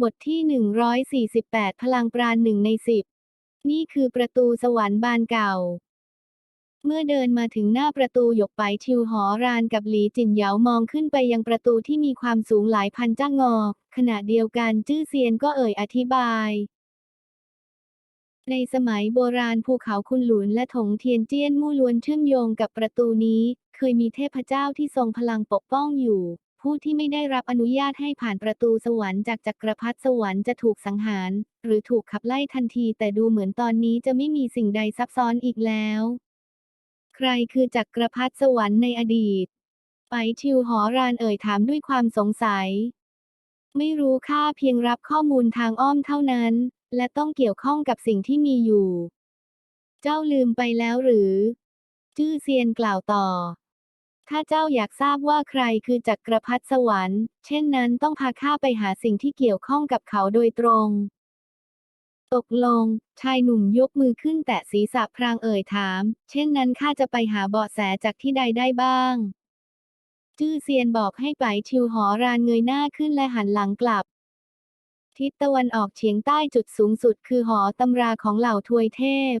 บทที่ 148 พลังปราณหนึ่งในสิบ นี่คือประตูสวรรค์บานเก่า เมื่อเดินมาถึงหน้าประตูหยกไปชิวหอรานกับหลีจินเหยามองขึ้นไปยังประตูที่มีความสูงหลายพันจ้างงอ ขณะเดียวกันจื้อเซียนก็เอ่ยอธิบาย ในสมัยโบราณภูเขาคุนหลุนและถงเทียนเจี้ยนมู่ล้วนเชื่อมโยงกับประตูนี้ เคยมีเทพเจ้าที่ทรงพลังปกป้องอยู่ ผู้ที่ไม่ได้รับอนุญาตให้ผ่านประตูสวรรค์จากจักรพรรดิสวรรค์จะถูกสังหาร หรือถูกขับไล่ทันที แต่ดูเหมือนตอนนี้จะไม่มีสิ่งใดซับซ้อนอีกแล้ว ใครคือจักรพรรดิสวรรค์ในอดีต ไปชิวหอรานเอ่ยถามด้วยความสงสัย ไม่รู้ค่าเพียงรับข้อมูลทางอ้อมเท่านั้น และต้องเกี่ยวข้องกับสิ่งที่มีอยู่ เจ้าลืมไปแล้วหรือ จื้อเซียนกล่าวต่อ ถ้าเจ้าอยากทราบว่าใครคือจักรพรรดิสวรรค์ เช่นนั้นต้องพาข้าไปหาสิ่งที่เกี่ยวข้องกับเขาโดยตรง ตกลง ชายหนุ่มยกมือขึ้นแตะศีรษะพรางเอ่ยถาม เช่นนั้นข้าจะไปหาเบาะแสจากที่ใดได้บ้าง จื้อเซียนบอกให้ไปชิวหอรานเงยหน้าขึ้นและหันหลังกลับ ทิศตะวันออกเฉียงใต้จุดสูงสุดคือหอตำราของเหล่าทวยเทพ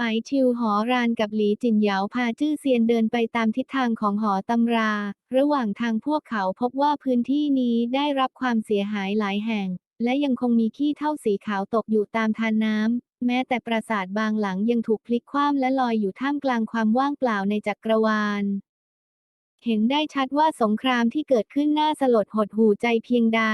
ไปชิวหอรานกับหลีจินเหยาพาจื้อเซียนเดินไปตามทิศทางของหอตำรา ระหว่างทางพวกเขาพบว่าพื้นที่นี้ได้รับความเสียหายหลายแห่ง และยังคงมีขี้เท่าสีขาวตกอยู่ตามทานน้ำ แม้แต่ปราสาทบางหลังยังถูกพลิกคว่ำและลอยอยู่ท่ามกลางความว่างเปล่าในจักรวาล เห็นได้ชัดว่าสงครามที่เกิดขึ้นน่าสลดหดหูใจเพียงใด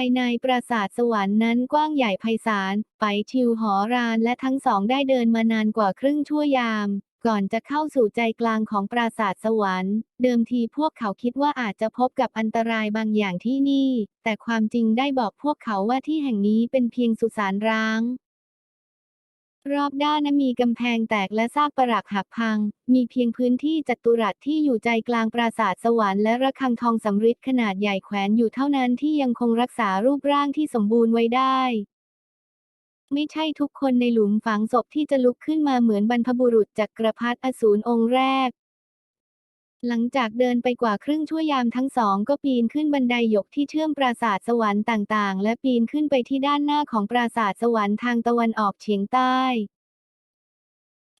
ายในปราสาทสวรรค์นั้นกว้างใหญ่ไพศาล ไปชิวหอรานและทั้งสองได้เดินมานานกว่าครึ่งชั่วยาม ก่อนจะเข้าสู่ใจกลางของปราสาทสวรรค์ เดิมทีพวกเขาคิดว่าอาจจะพบกับอันตรายบางอย่างที่นี่ แต่ความจริงได้บอกพวกเขาว่าที่แห่งนี้เป็นเพียงสุสานร้าง รอบด้านมีกำแพงแตกและซากปรักหักพัง มีเพียงพื้นที่จัตุรัสที่อยู่ใจกลางปราสาทสวรรค์และระฆังทองสำริดขนาดใหญ่แขวนอยู่เท่านั้นที่ยังคงรักษารูปร่างที่สมบูรณ์ไว้ได้ ไม่ใช่ทุกคนในหลุมฝังศพที่จะลุกขึ้นมาเหมือนบรรพบุรุษจักรพรรดิอสูรองค์แรก หลังจากเดินไปกว่าครึ่งชั่วยามทั้งสองก็ปีนขึ้นบันไดยกที่เชื่อมปราสาทสวรรค์ต่างๆ และปีนขึ้นไปที่ด้านหน้าของปราสาทสวรรค์ทางตะวันออกเฉียงใต้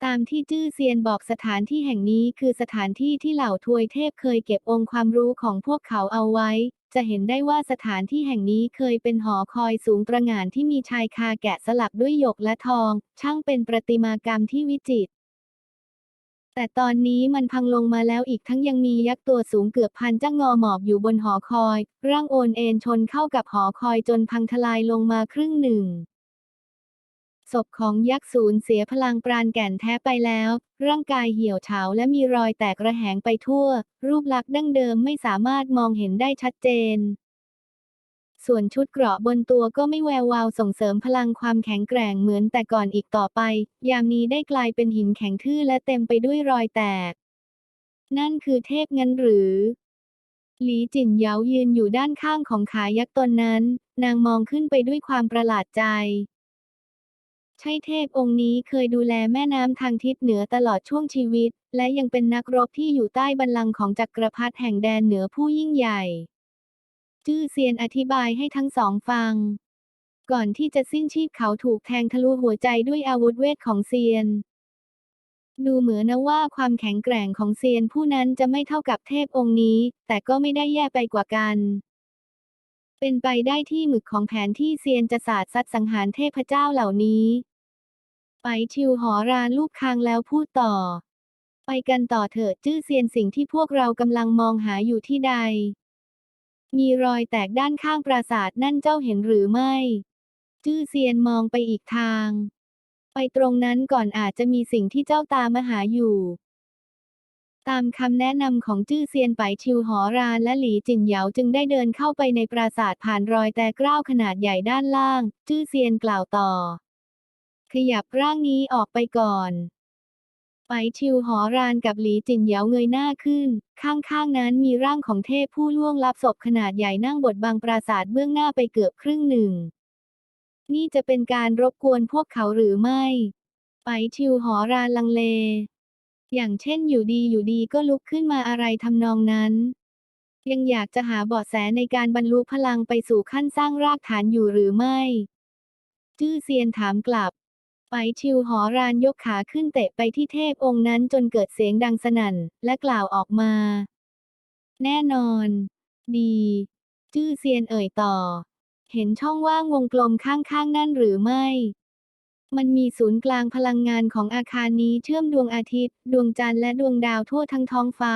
ตามที่จื้อเซียนบอกสถานที่แห่งนี้คือสถานที่ที่เหล่าทวยเทพเคยเก็บองค์ความรู้ของพวกเขาเอาไว้ จะเห็นได้ว่าสถานที่แห่งนี้เคยเป็นหอคอยสูงตระหง่านที่มีชายคาแกะสลักด้วยหยกและทอง ช่างเป็นประติมากรรมที่วิจิตร แต่ตอนนี้มันพังลงมาแล้วอีกทั้งยังมียักษ์ตัวสูงเกือบพันจ้างงอหมอบอยู่บนหอคอย ร่างโอนเอ็นชนเข้ากับหอคอยจนพังทลายลงมาครึ่งหนึ่งศพของยักษ์สูญเสียพลังปราณแก่นแท้ไปแล้ว ร่างกายเหี่ยวเฉาและมีรอยแตกระแหงไปทั่ว รูปลักษณ์ดั้งเดิมไม่สามารถมองเห็นได้ชัดเจน ส่วนชุดเกราะบนตัวก็ไม่แวววาวส่งเสริมพลังความแข็งแกร่งเหมือนแต่ก่อนอีกต่อไป ยามนี้ได้กลายเป็นหินแข็งทื่อและเต็มไปด้วยรอยแตก นั่นคือเทพงั้นหรือ หลีจินเหยายืนอยู่ด้านข้างของขายักษ์ตนนั้น นางมองขึ้นไปด้วยความประหลาดใจใช่เทพองค์นี้เคยดูแลแม่น้ำทางทิศเหนือตลอดช่วงชีวิต และยังเป็นนักรบที่อยู่ใต้บัลลังก์ของจักรพรรดิแห่งแดนเหนือผู้ยิ่งใหญ่ จื้อเซียนอธิบายให้ทั้งสองฟัง ก่อนที่จะสิ้นชีพเขาถูกแทงทะลุหัวใจด้วยอาวุธเวทของเซียน ดูเหมือนนะว่าความแข็งแกร่งของเซียนผู้นั้นจะไม่เท่ากับเทพองค์นี้ แต่ก็ไม่ได้แย่ไปกว่ากัน เป็นไปได้ที่หมึกของแผนที่เซียนจะสาดซัดสังหารเทพเจ้าเหล่านี้ไปชิวหอรานลูกคางแล้วพูดต่อ ไปกันต่อเถอะจื้อเซียนสิ่งที่พวกเรากำลังมองหาอยู่ที่ใด มีรอยแตกด้านข้างปราสาทนั่นเจ้าเห็นหรือไม่ จื้อเซียนมองไปอีกทาง ไปตรงนั้นก่อนอาจจะมีสิ่งที่เจ้าตามหาอยู่ ตามคำแนะนำของจื้อเซียนไปชิวหอรานและหลีจินเหยาจึงได้เดินเข้าไปในปราสาทผ่านรอยแต่กร้าวขนาดใหญ่ด้านล่าง จื้อเซียนกล่าวต่อ ขยับร่างนี้ออกไปก่อน ไปชิวหอรานกับหลีจินเหยาเงยหน้าขึ้น ข้างๆนั้นมีร่างของเทพผู้ล่วงลับศพขนาดใหญ่นั่งบดบังปราสาทเบื้องหน้าไปเกือบครึ่งหนึ่ง นี่จะเป็นการรบกวนพวกเขาหรือไม่ ไปชิวหอรานลังเล อย่างเช่นอยู่ดีอยู่ดีก็ลุกขึ้นมาอะไรทำนองนั้นยังอยากจะหาเบาะแสในการบรรลุพลังไปสู่ขั้นสร้างรากฐานอยู่หรือไม่ จื้อเซียนถามกลับ ไปชิวหอรานยกขาขึ้นเตะไปที่เทพองค์นั้นจนเกิดเสียงดังสนั่น และกล่าวออกมา แน่นอน ดี จื้อเซียนเอ่ยต่อ เห็นช่องว่างวงกลมข้างๆ นั่นหรือไม่ มันมีศูนย์กลางพลังงานของอาคารนี้เชื่อมดวงอาทิตย์ ดวงจันทร์และดวงดาวทั่วทั้งท้องฟ้า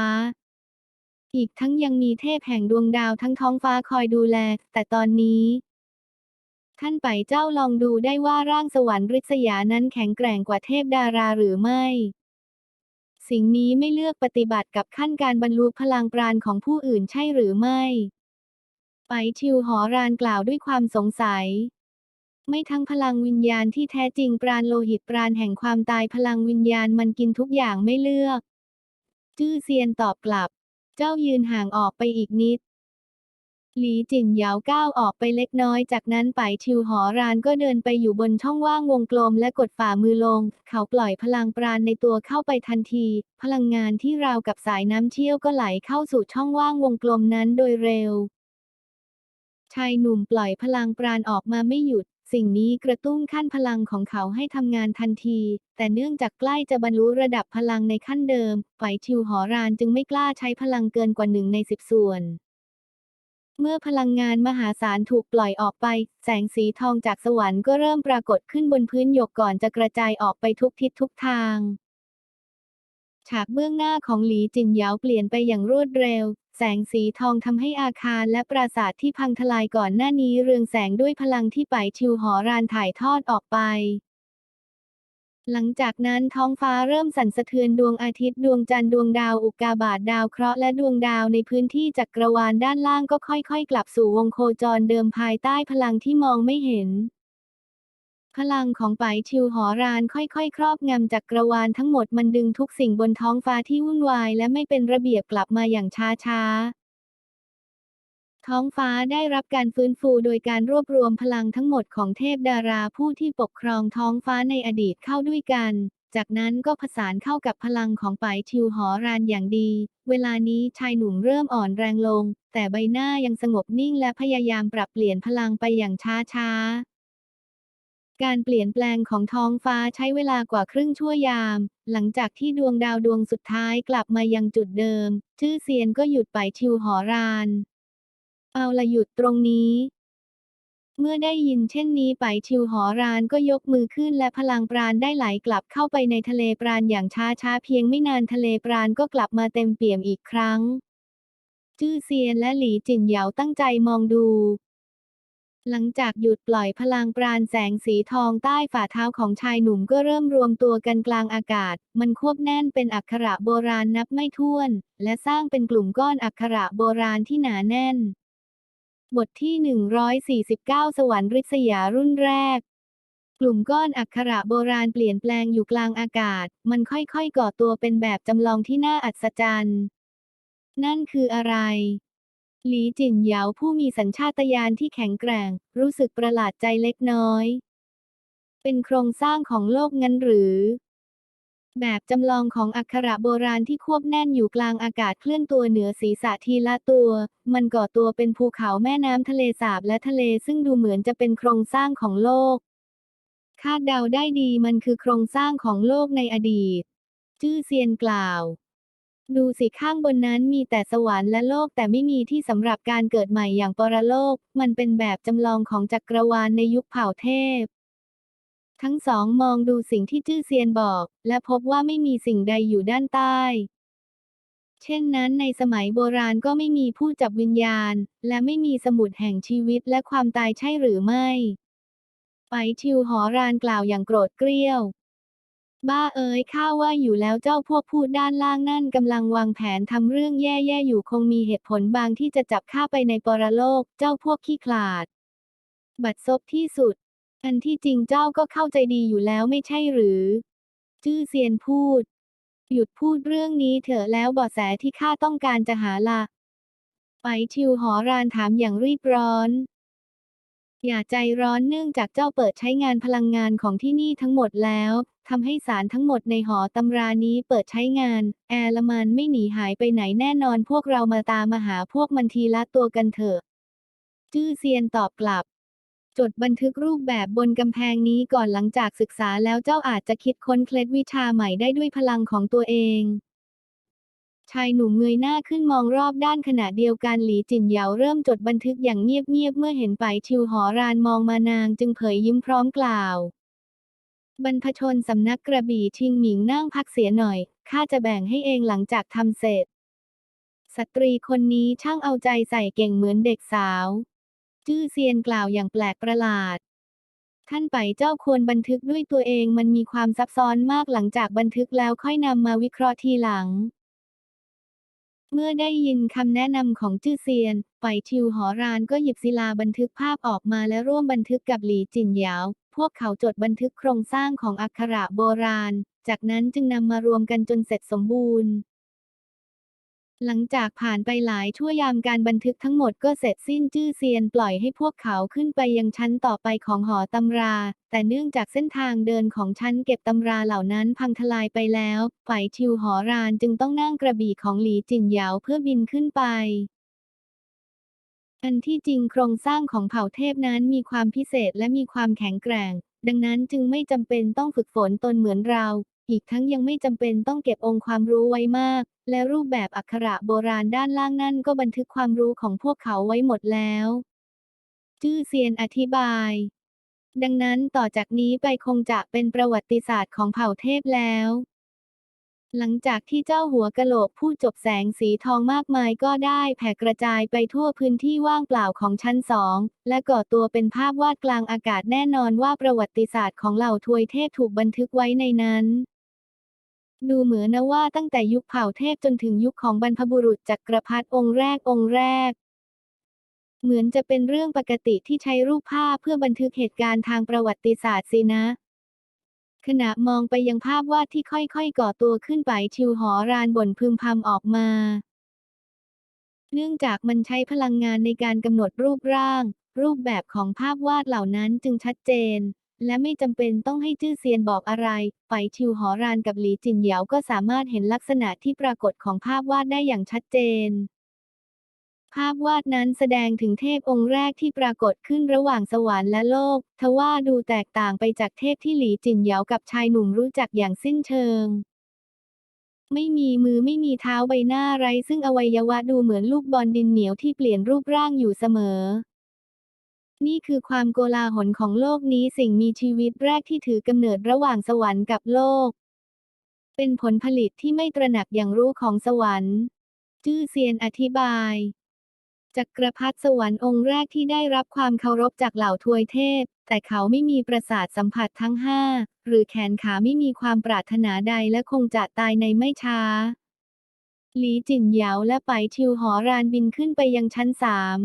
อีกทั้งยังมีเทพแห่งดวงดาวทั้งท้องฟ้าคอยดูแล แต่ตอนนี้ ท่านไปเจ้าลองดูได้ว่าร่างสวรรค์ริษยานั้นแข็งแกร่งกว่าเทพดาราหรือไม่ สิ่งนี้ไม่เลือกปฏิบัติกับขั้นการบรรลุพลังปราณของผู้อื่นใช่หรือไม่ ไปชิวหอรานกล่าวด้วยความสงสัย ไม่ทั้งพลังวิญญาณที่แท้จริงปราณโลหิตปราณแห่งความตายพลังวิญญาณมันกินทุกอย่างไม่เลือก จื้อเซียนตอบกลับ เจ้ายืนห่างออกไปอีกนิด หลีจินเหยาวก้าวออกไปเล็กน้อย จากนั้นไปชิวหอรานก็เดินไปอยู่บนช่องว่างวงกลมและกดฝ่ามือลง เขาปล่อยพลังปราณในตัวเข้าไปทันที พลังงานที่ราวกับสายน้ำเชี่ยวก็ไหลเข้าสู่ช่องว่างวงกลมนั้นโดยเร็ว ชายหนุ่มปล่อยพลังปราณออกมาไม่หยุด สิ่งนี้กระตุ้นขั้นพลังของเขาให้ทำงานทันที แต่เนื่องจากใกล้จะบรรลุระดับพลังในขั้นเดิม ไฝชิวหอรานจึงไม่กล้าใช้พลังเกินกว่าหนึ่งในสิบส่วน เมื่อพลังงานมหาศาลถูกปล่อยออกไป แสงสีทองจากสวรรค์ก็เริ่มปรากฏขึ้นบนพื้นหยกก่อนจะกระจายออกไปทุกทิศทุกทาง ฉากเบื้องหน้าของหลีจินเหยาเปลี่ยนไปอย่างรวดเร็ว แสงสีทองทำให้อาคารและปราสาทที่พังทลายก่อนหน้านี้เรืองแสงด้วยพลังที่ไปชิวหอรานถ่ายทอดออกไป หลังจากนั้นท้องฟ้าเริ่มสั่นสะเทือนดวงอาทิตย์ดวงจันทร์ดวงดาวอุกาบาตดาวเคราะห์และดวงดาวในพื้นที่จักรวาลด้านล่างก็ค่อยๆ กลับสู่วงโคจรเดิมภายใต้พลังที่มองไม่เห็น พลังของไปชิวหอรานค่อยๆ ครอบงำจักรวาลทั้งหมดมันดึงทุกสิ่งบนท้องฟ้าที่วุ่นวายและไม่เป็นระเบียบกลับมาอย่างช้าๆ ท้องฟ้าได้รับการฟื้นฟูโดยการรวบรวมพลังทั้งหมดของเทพดาราผู้ที่ปกครองท้องฟ้าในอดีตเข้าด้วยกัน จากนั้นก็ผสานเข้ากับพลังของไปชิวหอรานอย่างดี เวลานี้ชายหนุ่มเริ่มอ่อนแรงลง แต่ใบหน้ายังสงบนิ่งและพยายามปรับเปลี่ยนพลังไปอย่างช้าๆการเปลี่ยนแปลงของท้องฟ้าใช้เวลากว่าครึ่งชั่วยาม หลังจากที่ดวงดาวดวงสุดท้ายกลับมายังจุดเดิม ชื่อเซียนก็หยุดไปชิวหอราน เอาละหยุดตรงนี้ เมื่อได้ยินเช่นนี้ไปชิวหอรานก็ยกมือขึ้นและพลังปราณได้ไหลกลับเข้าไปในทะเลปราณอย่างช้าช้าๆเพียงไม่นานทะเลปราณก็กลับมาเต็มเปี่ยมอีกครั้ง จื้อเซียนและหลีจินเหยาตั้งใจมองดูหลังจากหยุดปล่อยพลังปราณแสงสีทองใต้ฝ่าเท้าของชายหนุ่มก็เริ่มรวมตัวกันกลางอากาศ มันควบแน่นเป็นอักขระโบราณนับไม่ถ้วน และสร้างเป็นกลุ่มก้อนอักขระโบราณที่หนาแน่น บทที่ 149 สวรรค์ริษยารุ่นแรก กลุ่มก้อนอักขระโบราณเปลี่ยนแปลงอยู่กลางอากาศ มันค่อยๆ ก่อตัวเป็นแบบจำลองที่น่าอัศจรรย์ นั่นคืออะไร หลีจินเหยาผู้มีสัญชาตญาณที่แข็งแกร่ง รู้สึกประหลาดใจเล็กน้อย เป็นโครงสร้างของโลกงั้นหรือ แบบจำลองของอักขระโบราณที่ควบแน่นอยู่กลางอากาศเคลื่อนตัวเหนือศีรษะทีละตัว มันก่อตัวเป็นภูเขาแม่น้ำทะเลสาบและทะเลซึ่งดูเหมือนจะเป็นโครงสร้างของโลก คาดเดาได้ดีมันคือโครงสร้างของโลกในอดีต จื้อเซียนกล่าว ดูสิข้างบนนั้นมีแต่สวรรค์และโลกแต่ไม่มีที่สำหรับการเกิดใหม่อย่างปรโลก มันเป็นแบบจำลองของจักรวาลในยุคเผ่าเทพ ทั้งสองมองดูสิ่งที่จื้อเซียนบอก และพบว่าไม่มีสิ่งใดอยู่ด้านใต้ เช่นนั้นในสมัยโบราณก็ไม่มีผู้จับวิญญาณ และไม่มีสมุดแห่งชีวิตและความตายใช่หรือไม่ไปชิวหอรานกล่าวอย่างโกรธเกรี้ยว บ้าเอ๋ยข้าว่าอยู่แล้วเจ้าพวกพูดด้านล่างนั่นกำลังวางแผนทำเรื่องแย่ๆอยู่คงมีเหตุผลบางที่จะจับข้าไปในปรโลก เจ้าพวกขี้ขลาด บัดซบที่สุด อันที่จริงเจ้าก็เข้าใจดีอยู่แล้วไม่ใช่หรือ จื้อเซียนพูด หยุดพูดเรื่องนี้เถอะแล้วเบาะแสที่ข้าต้องการจะหาละไปชิวหอรานถามอย่างรีบร้อน อย่าใจร้อนเนื่องจากเจ้าเปิดใช้งานพลังงานของที่นี่ทั้งหมดแล้วทำให้สารทั้งหมดในหอตำรานี้เปิดใช้งาน แอร์ลมันไม่หนีหายไปไหนแน่นอนพวกเรามาตามมาหาพวกมันทีละตัวกันเถอะ จื้อเซียนตอบกลับ จดบันทึกรูปแบบบนกำแพงนี้ก่อนหลังจากศึกษาแล้วเจ้าอาจจะคิดค้นเคล็ดวิชาใหม่ได้ด้วยพลังของตัวเองชายหนุ่มเงยหน้าขึ้นมองรอบด้านขณะเดียวกันหลีจินเหยาเริ่มจดบันทึกอย่างเงียบๆเมื่อเห็นไปชิวหอรานมองมานางจึงเผยยิ้มพร้อมกล่าว บรรพชนสำนักกระบี่ชิงหมิงนั่งพักเสียหน่อยข้าจะแบ่งให้เองหลังจากทำเสร็จ สตรีคนนี้ช่างเอาใจใส่เก่งเหมือนเด็กสาว จื้อเซียนกล่าวอย่างแปลกประหลาด ท่านไปเจ้าควรบันทึกด้วยตัวเองมันมีความซับซ้อนมากหลังจากบันทึกแล้วค่อยนำมาวิเคราะห์ทีหลัง เมื่อได้ยินคำแนะนำของจื้อเซียน ไปชิวหอรานก็หยิบศิลาบันทึกภาพออกมาและร่วมบันทึกกับหลีจินเหยาพวกเขาจดบันทึกโครงสร้างของอักขระโบราณ จากนั้นจึงนำมารวมกันจนเสร็จสมบูรณ์ หลังจากผ่านไปหลายชั่วยามการบันทึกทั้งหมดก็เสร็จสิ้นจื้อเซียนปล่อยให้พวกเขาขึ้นไปยังชั้นต่อไปของหอตำรา แต่เนื่องจากเส้นทางเดินของชั้นเก็บตำราเหล่านั้นพังทลายไปแล้วฝ่ายชิวหอรานจึงต้องนั่งกระบี่ของหลีจินเหยาเพื่อบินขึ้นไปอันที่จริงโครงสร้างของเผ่าเทพนั้นมีความพิเศษและมีความแข็งแกร่งดังนั้นจึงไม่จำเป็นต้องฝึกฝนตนเหมือนเรา อีกทั้งยังไม่จำเป็นต้องเก็บองค์ความรู้ไว้มาก และรูปแบบอักขระโบราณด้านล่างนั่นก็บันทึกความรู้ของพวกเขาไว้หมดแล้วจื้อเซียนอธิบาย ดังนั้นต่อจากนี้ไปคงจะเป็นประวัติศาสตร์ของเผ่าเทพแล้วหลังจากที่เจ้าหัวกะโหลกผู้จบแสงสีทองมากมายก็ได้แผ่กระจายไปทั่วพื้นที่ว่างเปล่าของชั้นสอง และก่อตัวเป็นภาพวาดกลางอากาศแน่นอนว่าประวัติศาสตร์ของเหล่าทวยเทพถูกบันทึกไว้ในนั้น ดูเหมือนนะว่าตั้งแต่ยุคเผ่าเทพจนถึงยุคของบรรพบุรุษจักรพรรดิองค์แรกองค์แรก เหมือนจะเป็นเรื่องปกติที่ใช้รูปภาพเพื่อบันทึกเหตุการณ์ทางประวัติศาสตร์สินะ ขณะมองไปยังภาพวาดที่ค่อยๆ ก่อตัวขึ้นไปชิวหอรานบ่นพึมพำออกมา เนื่องจากมันใช้พลังงานในการกำหนดรูปร่าง รูปแบบของภาพวาดเหล่านั้นจึงชัดเจน และไม่จำเป็นต้องให้จื้อเซียนบอกอะไร ไปชิวหอรานกับหลีจินเหยาก็สามารถเห็นลักษณะที่ปรากฏของภาพวาดได้อย่างชัดเจน ภาพวาดนั้นแสดงถึงเทพองค์แรกที่ปรากฏขึ้นระหว่างสวรรค์และโลก ทว่าดูแตกต่างไปจากเทพที่หลีจินเหยากับชายหนุ่มรู้จักอย่างสิ้นเชิงไม่มีมือไม่มีเท้าใบหน้าไร้ซึ่งอวัยวะดูเหมือนลูกบอลดินเหนียวที่เปลี่ยนรูปร่างอยู่เสมอ นี่คือความโกลาหลของโลกนี้สิ่งมีชีวิตแรกที่ถือกำเนิดระหว่างสวรรค์กับโลก เป็นผลผลิตที่ไม่ตระหนักอย่างรู้ของสวรรค์ จื้อเซียนอธิบาย จักรพรรดิสวรรค์องค์แรกที่ได้รับความเคารพจากเหล่าทวยเทพ แต่เขาไม่มีประสาทสัมผัสทั้งห้า หรือแขนขาไม่มีความปรารถนาใดและคงจะตายในไม่ช้า หลีจินเหยาและไปชิวหอรานบินขึ้นไปยังชั้นสาม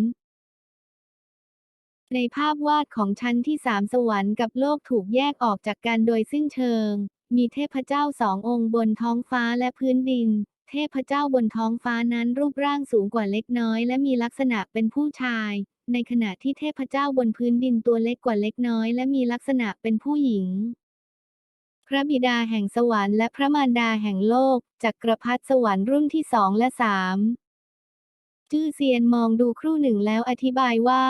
ในภาพวาดของชั้นที่สามสวรรค์กับโลกถูกแยกออกจากกันโดยสิ้นเชิง มีเทพเจ้าสององค์บนท้องฟ้าและพื้นดิน เทพเจ้าบนท้องฟ้านั้นรูปร่างสูงกว่าเล็กน้อย และมีลักษณะเป็นผู้ชาย ในขณะที่เทพเจ้าบนพื้นดินตัวเล็กกว่าเล็กน้อย และมีลักษณะเป็นผู้หญิงพระบิดาแห่งสวรรค์และพระมารดาแห่งโลกจักรพรรดิสวรรค์รุ่นที่สองและสามจื้อเซียนมองดูครู่หนึ่งแล้วอธิบายว่า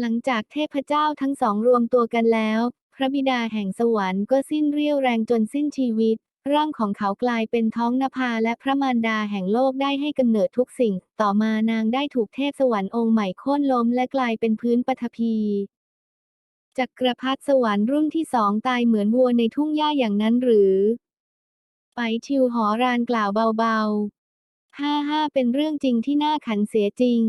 หลังจากเทพเจ้าทั้งสองรวมตัวกันแล้ว พระบิดาแห่งสวรรค์ก็สิ้นเรี่ยวแรงจนสิ้นชีวิต ร่างของเขากลายเป็นท้องนภาและพระมารดาแห่งโลกได้ให้กำเนิดทุกสิ่ง ต่อมานางได้ถูกเทพสวรรค์องค์ใหม่โค่นล้มและกลายเป็นพื้นปฐพีจักรพรรดิสวรรค์รุ่นที่สองตายเหมือนวัวในทุ่งหญ้าอย่างนั้นหรือ ไปชิวหอรานกล่าวเบาๆห้าห้าเป็นเรื่องจริงที่น่าขันเสียจริง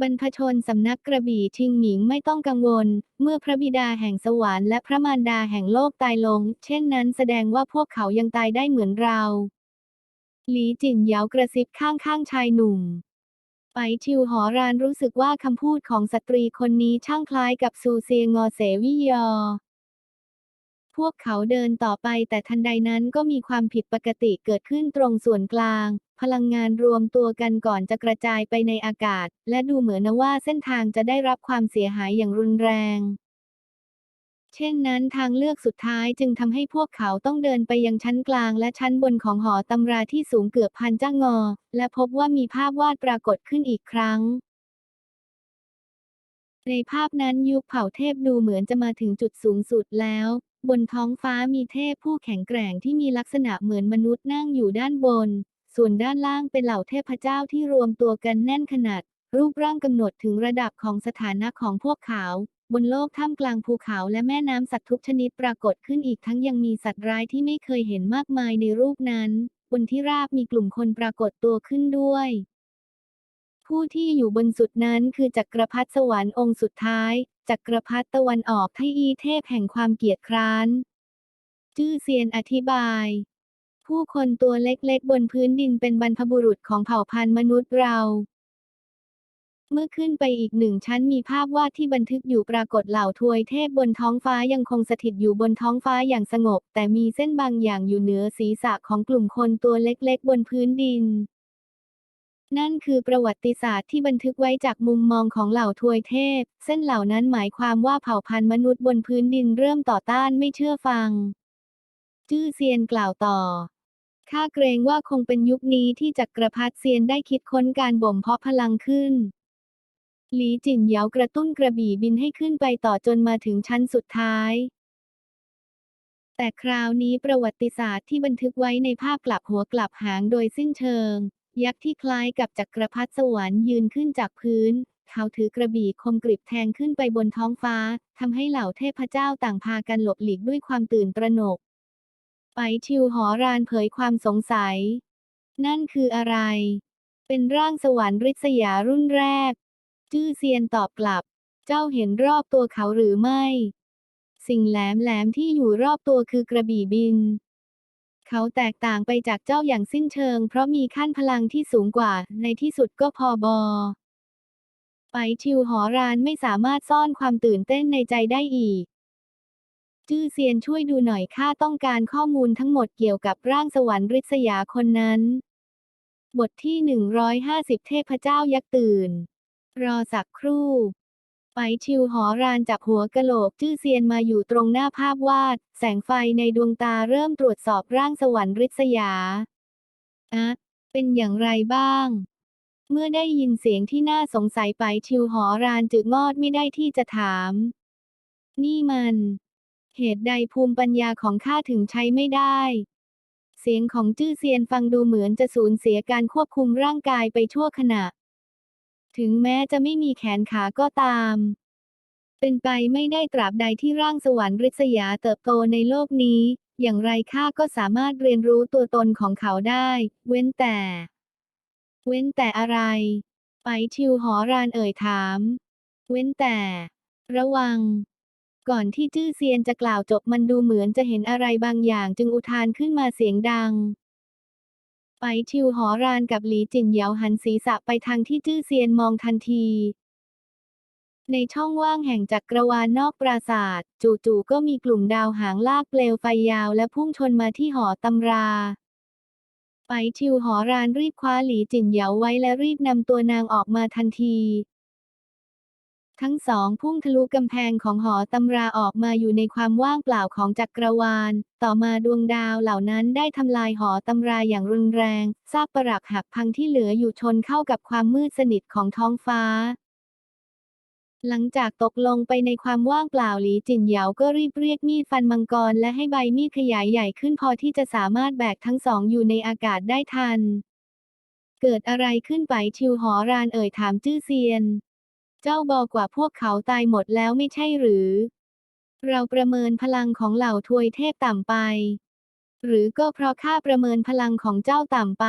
บรรพชนสำนักกระบี่ชิงหมิงไม่ต้องกังวล เมื่อพระบิดาแห่งสวรรค์และพระมารดาแห่งโลกตายลง เช่นนั้นแสดงว่าพวกเขายังตายได้เหมือนเรา หลีจินเหยากระซิบข้างๆชายหนุ่ม ไปชิวหอรานรู้สึกว่าคำพูดของสตรีคนนี้ช่างคล้ายกับซูเซียงอเสวิยอ พวกเขาเดินต่อไปแต่ทันใดนั้นก็มีความผิดปกติเกิดขึ้นตรงส่วนกลาง พลังงานรวมตัวกันก่อนจะกระจายไปในอากาศ และดูเหมือนว่าเส้นทางจะได้รับความเสียหายอย่างรุนแรง เช่นนั้นทางเลือกสุดท้ายจึงทำให้พวกเขาต้องเดินไปยังชั้นกลางและชั้นบนของหอตำราที่สูงเกือบพันจ้างอและพบว่ามีภาพวาดปรากฏขึ้นอีกครั้งในภาพนั้นยุคเผ่าเทพดูเหมือนจะมาถึงจุดสูงสุดแล้ว บนท้องฟ้ามีเทพผู้แข็งแกร่งที่มีลักษณะเหมือนมนุษย์นั่งอยู่ด้านบน ส่วนด้านล่างเป็นเหล่าเทพเจ้าที่รวมตัวกันแน่นขนาด รูปร่างกำหนดถึงระดับของสถานะของพวกเขา บนโลกท่ามกลางภูเขาและแม่น้ำสัตว์ทุกชนิดปรากฏขึ้นอีกทั้งยังมีสัตว์ร้ายที่ไม่เคยเห็นมากมายในรูปนั้น บนที่ราบมีกลุ่มคนปรากฏตัวขึ้นด้วย ผู้ที่อยู่บนสุดนั้นคือจักรพรรดิสวรรค์องค์สุดท้าย จักรพรรดิตะวันออกไทอีเทพแห่งความเกียจคร้าน จื้อเซียนอธิบาย ผู้คนตัวเล็กๆ บนพื้นดินเป็นบรรพบุรุษของเผ่าพันธุ์มนุษย์เรา เมื่อขึ้นไปอีกหนึ่งชั้นมีภาพวาดที่บันทึกอยู่ปรากฏเหล่าทวยเทพบนท้องฟ้ายังคงสถิตอยู่บนท้องฟ้าอย่างสงบ แต่มีเส้นบางอย่างอยู่เหนือศีรษะของกลุ่มคนตัวเล็กๆ บนพื้นดิน นั่นคือประวัติศาสตร์ที่บันทึกไว้จากมุมมองของเหล่าทวยเทพ เส้นเหล่านั้นหมายความว่าเผ่าพันธุ์มนุษย์บนพื้นดินเริ่มต่อต้านไม่เชื่อฟัง จื้อเซียนกล่าวต่อข้าเกรงว่าคงเป็นยุคนี้ที่จักรพรรดิเซียนได้คิดค้นการบ่มเพาะพลังขึ้น หลีจินเหยากระตุ้นกระบี่บินให้ขึ้นไปต่อจนมาถึงชั้นสุดท้าย แต่คราวนี้ประวัติศาสตร์ที่บันทึกไว้ในภาพกลับหัวกลับหางโดยสิ้นเชิง ยักษ์ที่คล้ายกับจักรพรรดิสวรรค์ยืนขึ้นจากพื้น เขาถือกระบี่คมกริบแทงขึ้นไปบนท้องฟ้าทำให้เหล่าเทพเจ้าต่างพากันหลบหลีกด้วยความตื่นตระหนก ไปชิวหอรานเผยความสงสัย นั่นคืออะไร เป็นร่างสวรรค์ริษยารุ่นแรก จื้อเซียนตอบกลับ เจ้าเห็นรอบตัวเขาหรือไม่ สิ่งแหลมแหลมที่อยู่รอบตัวคือกระบี่บิน เขาแตกต่างไปจากเจ้าอย่างสิ้นเชิง เพราะมีขั้นพลังที่สูงกว่า ในที่สุดก็พอบอไปชิวหอรานไม่สามารถซ่อนความตื่นเต้นในใจได้อีก จื้อเซียนช่วยดูหน่อยข้าต้องการข้อมูลทั้งหมดเกี่ยวกับร่างสวรรค์ริษยาคนนั้น บทที่ 150 เทพเจ้ายักษ์ตื่น รอสักครู่ ไปชิวหอรานจับหัวกะโหลกจื้อเซียนมาอยู่ตรงหน้าภาพวาด แสงไฟในดวงตาเริ่มตรวจสอบร่างสวรรค์ริษยาอะเป็นอย่างไรบ้าง เมื่อได้ยินเสียงที่น่าสงสัยไปชิวหอรานจึกงอดไม่ได้ที่จะถาม นี่มัน เหตุใดภูมิปัญญาของข้าถึงใช้ไม่ได้ เสียงของจื้อเซียนฟังดูเหมือนจะสูญเสียการควบคุมร่างกายไปชั่วขณะ ถึงแม้จะไม่มีแขนขาก็ตาม เป็นไปไม่ได้ตราบใดที่ร่างสวรรค์ริษยาเติบโตในโลกนี้ อย่างไรข้าก็สามารถเรียนรู้ตัวตนของเขาได้ เว้นแต่ เว้นแต่อะไร ไปชิวหอรานเอ่ยถาม เว้นแต่ ระวังก่อนที่จื้อเซียนจะกล่าวจบมันดูเหมือนจะเห็นอะไรบางอย่างจึงอุทานขึ้นมาเสียงดัง ไปชิวหอรานกับหลีจินเหยาหันศีรษะไปทางที่จื้อเซียนมองทันที ในช่องว่างแห่งจักรวาลนอกปราศาสตร์จู่ๆก็มีกลุ่มดาวหางลากเปลวไฟยาวและพุ่งชนมาที่หอตำราไปชิวหอรานรีบคว้าหลีจินเหยาไว้และรีบนำตัวนางออกมาทันที ทั้งสองพุ่งทะลุกำแพงของหอตำราออกมาอยู่ในความว่างเปล่าของจักรวาล ต่อมาดวงดาวเหล่านั้นได้ทำลายหอตำราอย่างรุนแรง ซากปรักหักพังที่เหลืออยู่ชนเข้ากับความมืดสนิทของท้องฟ้าหลังจากตกลงไปในความว่างเปล่าหลีจินเหยาก็รีบเรียกมีดฟันมังกรและให้ใบมีดขยายใหญ่ขึ้นพอที่จะสามารถแบกทั้งสองอยู่ในอากาศได้ทัน เกิดอะไรขึ้นไปชิวหอรานเอ่ยถามจื้อเซียน เจ้าบอกว่าพวกเขาตายหมดแล้วไม่ใช่หรือ เราประเมินพลังของเหล่าทวยเทพต่ำไป หรือก็เพราะข้าประเมินพลังของเจ้าต่ำไป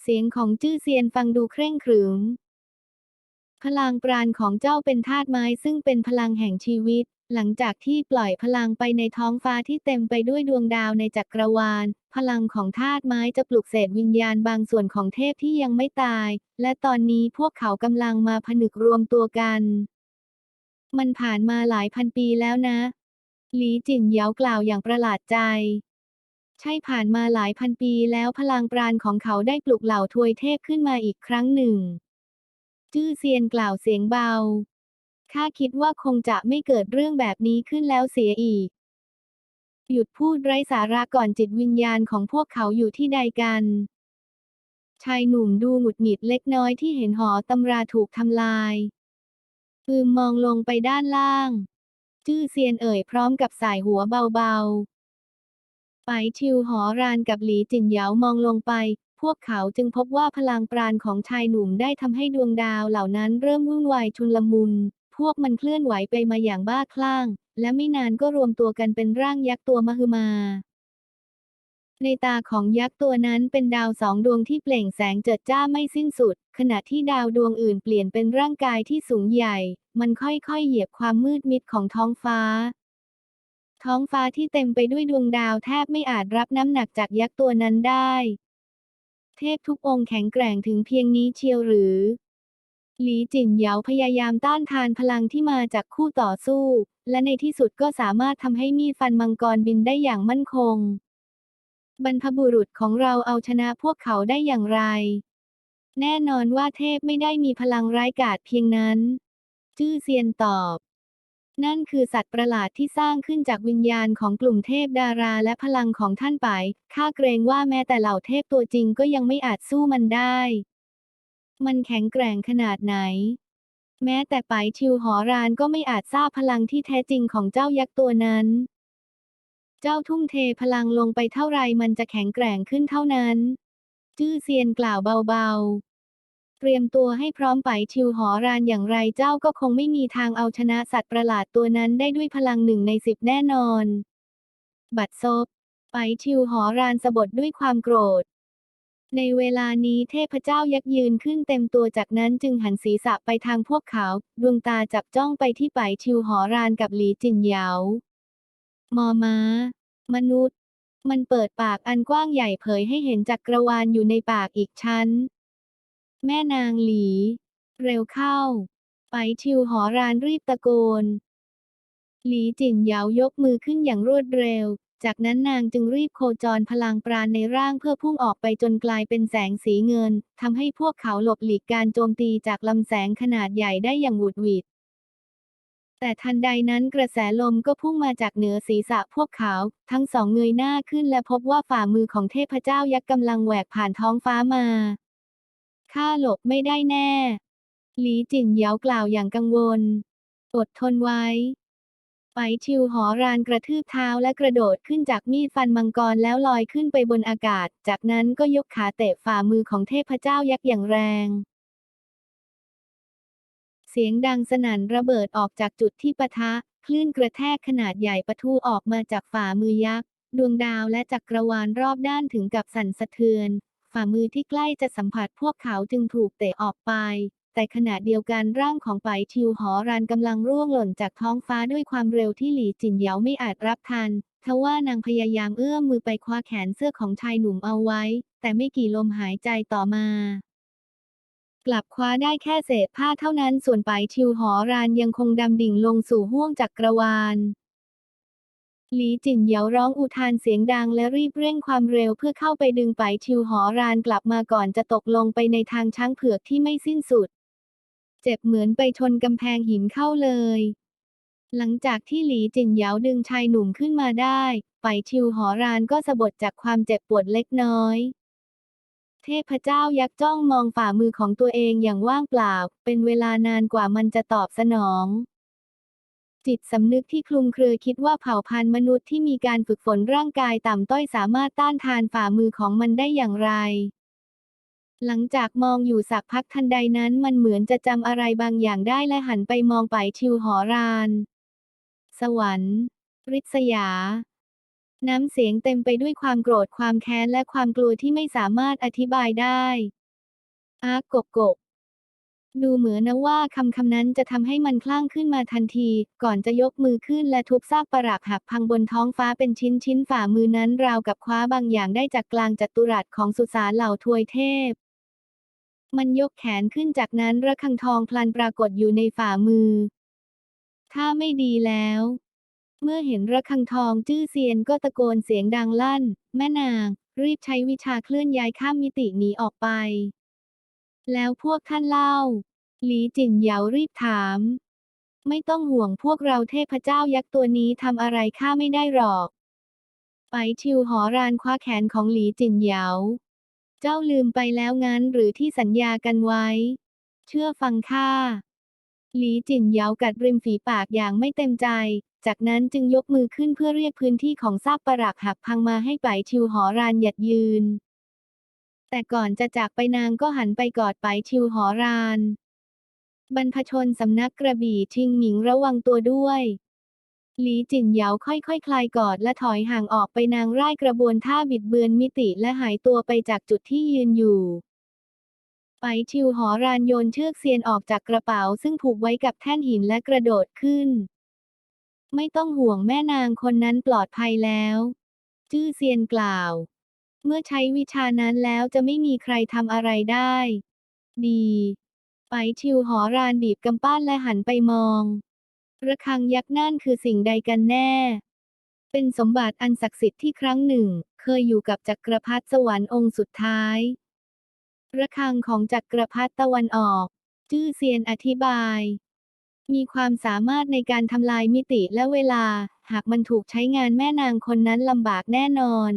เสียงของจื้อเซียนฟังดูเคร่งขรึม พลังปราณของเจ้าเป็นธาตุไม้ซึ่งเป็นพลังแห่งชีวิต หลังจากที่ปล่อยพลังไปในท้องฟ้าที่เต็มไปด้วยดวงดาวในจักรวาล พลังของธาตุไม้จะปลุกเศษวิญญาณบางส่วนของเทพที่ยังไม่ตาย และตอนนี้พวกเขากำลังมาผนึกรวมตัวกัน มันผ่านมาหลายพันปีแล้วนะ หลีจินเหยากล่าวอย่างประหลาดใจใช่ผ่านมาหลายพันปีแล้วพลังปราณของเขาได้ปลุกเหล่าทวยเทพขึ้นมาอีกครั้งหนึ่ง จื้อเซียนกล่าวเสียงเบา ข้าคิดว่าคงจะไม่เกิดเรื่องแบบนี้ขึ้นแล้วเสียอีก หยุดพูดไร้สาระก่อนจิตวิญญาณของพวกเขาอยู่ที่ใดกัน ชายหนุ่มดูหงุดหงิดเล็กน้อยที่เห็นหอตำราถูกทำลายอืมมองลงไปด้านล่าง จื้อเซียนเอ่ยพร้อมกับสายหัวเบาๆไปชิวหอรานกับหลีจินเหยามองลงไป พวกเขาจึงพบว่าพลังปราณของชายหนุ่มได้ทำให้ดวงดาวเหล่านั้นเริ่มวุ่นวายชุนลมุน พวกมันเคลื่อนไหวไปมาอย่างบ้าคลั่ง และไม่นานก็รวมตัวกันเป็นร่างยักษ์ตัวมหึมา ในตาของยักษ์ตัวนั้นเป็นดาวสองดวงที่เปล่งแสงเจิดจ้าไม่สิ้นสุด ขณะที่ดาวดวงอื่นเปลี่ยนเป็นร่างกายที่สูงใหญ่ มันค่อยๆเหยียบความมืดมิดของท้องฟ้าท้องฟ้าที่เต็มไปด้วยดวงดาวแทบไม่อาจรับน้ำหนักจากยักษ์ตัวนั้นได้ เทพทุกองค์แข็งแกร่งถึงเพียงนี้เชียวหรือ หลีจินเหยาพยายามต้านทานพลังที่มาจากคู่ต่อสู้ และในที่สุดก็สามารถทำให้มีดฟันมังกรบินได้อย่างมั่นคง บรรพบุรุษของเราเอาชนะพวกเขาได้อย่างไร แน่นอนว่าเทพไม่ได้มีพลังร้ายกาจเพียงนั้น จื้อเซียนตอบ นั่นคือสัตว์ประหลาดที่สร้างขึ้นจากวิญญาณของกลุ่มเทพดาราและพลังของท่านไป ข้าเกรงว่าแม้แต่เหล่าเทพตัวจริงก็ยังไม่อาจสู้มันได้ มันแข็งแกร่งขนาดไหน แม้แต่ไปชิวหอรานก็ไม่อาจทราบพลังที่แท้จริงของเจ้ายักษ์ตัวนั้น เจ้าทุ่มเทพลังลงไปเท่าไรมันจะแข็งแกร่งขึ้นเท่านั้น จื้อเซียนกล่าวเบาๆ เตรียมตัวให้พร้อมไปชิวหอรานอย่างไรเจ้าก็คงไม่มีทางเอาชนะสัตว์ประหลาดตัวนั้นได้ด้วยพลังหนึ่งในสิบแน่นอน บัดซบ ไปชิวหอรานสะบดด้วยความโกรธ ในเวลานี้เทพเจ้ายักยืนขึ้นเต็มตัวจากนั้นจึงหันศีรษะไปทางพวกเขา ดวงตาจับจ้องไปที่ไปชิวหอรานกับหลีจินเหยามอม้ามนุษย์ มันเปิดปากอันกว้างใหญ่เผยให้เห็นจักรวาลอยู่ในปากอีกชั้น แม่นางหลี เร็วเข้า ไปชิวหอรานรีบตะโกน หลีจินเหยาวยกมือขึ้นอย่างรวดเร็ว จากนั้นนางจึงรีบโคจรพลังปราณในร่างเพื่อพุ่งออกไปจนกลายเป็นแสงสีเงินทำให้พวกเขาหลบหลีกการโจมตีจากลำแสงขนาดใหญ่ได้อย่างหวุดหวิดแต่ทันใดนั้นกระแสลมก็พุ่งมาจากเหนือศีรษะพวกเขา ทั้งสองเงยหน้าขึ้นและพบว่าฝ่ามือของเทพเจ้ายักษ์กำลังแหวกผ่านท้องฟ้ามา ข้าหลบไม่ได้แน่ หลีจินเหยากล่าวอย่างกังวล อดทนไว้ไปชิวหอรานกระทืบเท้าและกระโดดขึ้นจากมีดฟันมังกรแล้วลอยขึ้นไปบนอากาศ จากนั้นก็ยกขาเตะฝ่ามือของเทพเจ้ายักษ์อย่างแรง เสียงดังสนั่นระเบิดออกจากจุดที่ปะทะ คลื่นกระแทกขนาดใหญ่ปะทุออกมาจากฝ่ามือยักษ์ ดวงดาวและจักรวาลรอบด้านถึงกับสั่นสะเทือน ฝ่ามือที่ใกล้จะสัมผัสพวกเขาจึงถูกเตะออกไป แต่ขณะเดียวกันร่างของไปทิวหอรานกำลังร่วงหล่นจากท้องฟ้าด้วยความเร็วที่หลีจินเหยาไม่อาจรับทันทว่านางพยายามเอื้อมมือไปคว้าแขนเสื้อของชายหนุ่มเอาไว้ แต่ไม่กี่ลมหายใจต่อมา กลับคว้าได้แค่เศษผ้าเท่านั้นส่วนไปทิวหอรานยังคงดำดิ่งลงสู่ห้วงจักรวาล หลีจินเหยาร้องอุทานเสียงดังและรีบเร่งความเร็วเพื่อเข้าไปดึงไปทิวหอรานกลับมาก่อนจะตกลงไปในทางช้างเผือกที่ไม่สิ้นสุด เจ็บเหมือนไปชนกำแพงหินเข้าเลย หลังจากที่หลีจินเหยาดึงชายหนุ่มขึ้นมาได้ ไปทิวหอรานก็สะบดจากความเจ็บปวดเล็กน้อย เทพเจ้ายักษ์จ้องมองฝ่ามือของตัวเองอย่างว่างเปล่า เป็นเวลานานกว่ามันจะตอบสนอง จิตสำนึกที่คลุมเครือคิดว่าเผ่าพันธุ์มนุษย์ที่มีการฝึกฝนร่างกายต่ำต้อยสามารถต้านทานฝ่ามือของมันได้อย่างไร หลังจากมองอยู่สักพักทันใดนั้นมันเหมือนจะจำอะไรบางอย่างได้และหันไปมองไปชิวหอราน สวรรค์ริษยา น้ำเสียงเต็มไปด้วยความโกรธความแค้นและความกลัวที่ไม่สามารถอธิบายได้อากกกก ดูเหมือนนะว่าคำคำนั้นจะทำให้มันคลั่งขึ้นมาทันที ก่อนจะยกมือขึ้นและทุบซากปรักหักพังบนท้องฟ้าเป็นชิ้นชิ้นฝ่ามือนั้นราวกับคว้าบางอย่างได้จากกลางจัตุรัสของสุสานเหล่าทวยเทพ มันยกแขนขึ้นจากนั้นระฆังทองพลันปรากฏอยู่ในฝ่ามือ ถ้าไม่ดีแล้ว เมื่อเห็นระฆังทองจื้อเซียนก็ตะโกนเสียงดังลั่น แม่นาง รีบใช้วิชาเคลื่อนย้ายข้ามมิติหนีออกไป แล้วพวกท่านเล่า หลีจินเหยารีบถาม ไม่ต้องห่วงพวกเราเทพเจ้ายักษ์ตัวนี้ทำอะไรข้าไม่ได้หรอก ไปชิวหอรานคว้าแขนของหลีจินเหยา เจ้าลืมไปแล้วงั้นหรือที่สัญญากันไว้ เชื่อฟังข้า หลีจินเหยากัดริมฝีปากอย่างไม่เต็มใจ จากนั้นจึงยกมือขึ้นเพื่อเรียกพื้นที่ของซากปรักหักพังมาให้ไปชิวหอรานหยัดยืน แต่ก่อนจะจากไปนางก็หันไปกอดไปชิวหอราน บรรพชนสำนักกระบี่ชิงหมิงระวังตัวด้วยหลีจินเหยาค่อยๆคคลายกอดและถอยห่างออกไปนางร่ายกระบวนท่าบิดเบือนมิติและหายตัวไปจากจุดที่ยืนอยู่ ไปชิวหอรานโยนเชือกเซียนออกจากกระเป๋าซึ่งผูกไว้กับแท่นหินและกระโดดขึ้น ไม่ต้องห่วงแม่นางคนนั้นปลอดภัยแล้ว จื้อเซียนกล่าว เมื่อใช้วิชานั้นแล้วจะไม่มีใครทำอะไรได้ ดีไปชิวหอรานบีบกำปั้นและหันไปมอง ระฆังยักษ์นั่นคือสิ่งใดกันแน่ เป็นสมบัติอันศักดิ์สิทธิ์ที่ครั้งหนึ่ง เคยอยู่กับจักรพรรดิสวรรค์องค์สุดท้าย ระฆังของจักรพรรดิตะวันออก จื้อเซียนอธิบาย มีความสามารถในการทำลายมิติและเวลา หากมันถูกใช้งานแม่นางคนนั้นลำบากแน่นอน